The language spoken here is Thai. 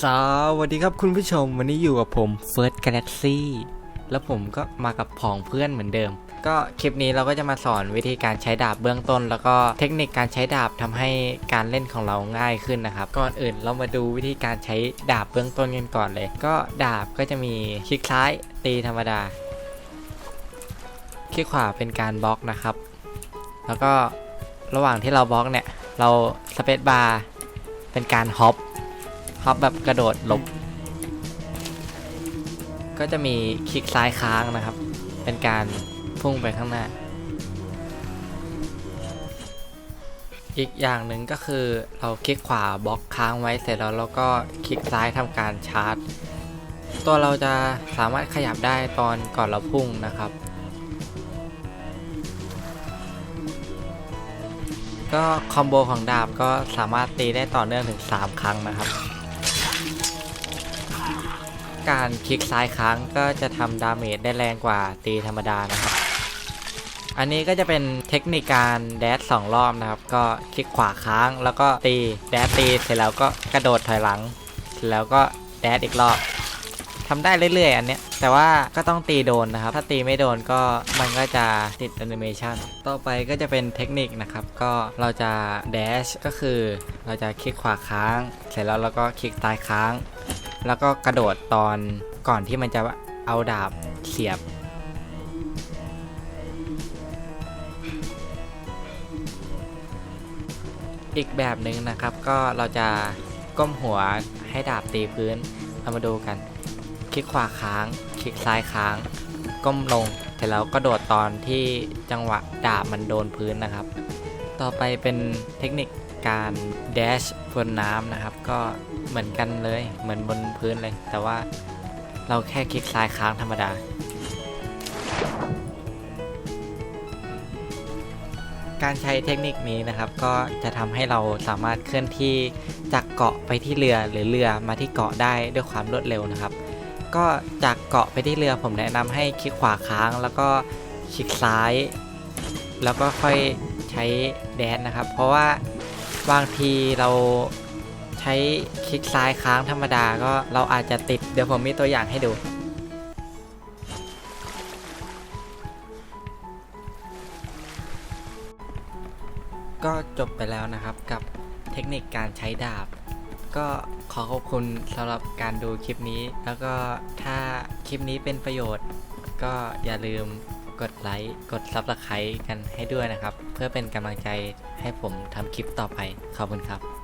สวัสดีครับคุณผู้ชมวันนี้อยู่กับผม First Galaxy แล้วผมก็มากับผองเพื่อนเหมือนเดิม ก็คลิปนี้เราก็จะมาสอนวิธีการใช้ดาบเบื้องต้น แล้วก็เทคนิคการใช้ดาบทำให้การเล่นของเราง่ายขึ้นนะครับ ก่อนอื่นเรามาดูวิธีการใช้ดาบเบื้องต้นกันก่อนเลย ก็ดาบก็จะมีคลิกซ้ายตีธรรมดา คลิกขวาเป็นการบล็อกนะครับ แล้วก็ระหว่างที่เราบล็อกเนี่ยเราสเปซบาร์เป็นการฮอป ฮอปแบบกระโดดหลบ ก็จะมีคลิกซ้ายค้างนะครับ เป็นการพุ่งไปข้างหน้า อีกอย่างหนึ่งก็คือเราคลิกขวาบล็อกค้างไว้เสร็จแล้วเราก็คลิกซ้ายทำการชาร์จ ตัวเราจะสามารถขยับได้ตอนก่อนเราพุ่งนะครับก็คอมโบของดาบก็สามารถตีได้ต่อเนื่องถึง 3 ครั้งนะครับ การคลิกซ้ายค้างก็จะทำดาเมจได้แรงกว่าตีธรรมดานะครับ อันนี้ก็จะเป็นเทคนิคการแดชสองรอบนะครับ ก็คลิกขวาค้างแล้วก็ตีแดชตีเสร็จแล้วก็กระโดดถอยหลัง แล้วก็แดชอีกรอบทำได้เรื่อยๆ อันเนี้ย แต่ว่าก็ต้องตีโดนนะครับ ถ้าตีไม่โดนก็มันก็จะติดแอนิเมชันต่อไปก็จะเป็นเทคนิคนะครับ ก็เราจะแดชก็คือเราจะคลิกขวาค้าง เสร็จแล้วเราก็คลิกซ้ายค้าง แล้วก็กระโดดตอนก่อนที่มันจะเอาดาบเสียบ อีกแบบหนึ่งนะครับก็เราจะก้มหัวให้ดาบตีพื้นเรามาดูกัน คลิกขวาค้าง คลิกซ้ายค้าง ก้มลงเสร็จแล้วก็โดดตอนที่จังหวะดาบมันโดนพื้นนะครับ ต่อไปเป็นเทคนิค การแดชบนน้ำนะครับ ก็เหมือนกันเลยเหมือนบนพื้นเลย แต่ว่าเราแค่คลิกซ้ายค้างธรรมดา การใช้เทคนิคนี้นะครับ ก็จะทำให้เราสามารถเคลื่อนที่จากเกาะไปที่เรือหรือเรือมาที่เกาะได้ด้วยความรวดเร็วนะครับ ก็จากเกาะไปที่เรือผมแนะนำให้คลิกขวาค้างแล้วก็คลิกซ้าย แล้วก็ค่อยใช้แดนนะครับ เพราะว่า บางทีเราใช้คลิกซ้ายค้างธรรมดาก็เราอาจจะติดเดี๋ยวผมมีตัวอย่างให้ดู ก็จบไปแล้วนะครับกับเทคนิคการใช้ดาบ ก็ขอขอบคุณสำหรับการดูคลิปนี้ แล้วก็ถ้าคลิปนี้เป็นประโยชน์ ก็อย่าลืม กดไลค์กดซับสไครต์กันให้ด้วยนะครับ เพื่อเป็นกำลังใจให้ผมทำคลิปต่อไปขอบคุณครับ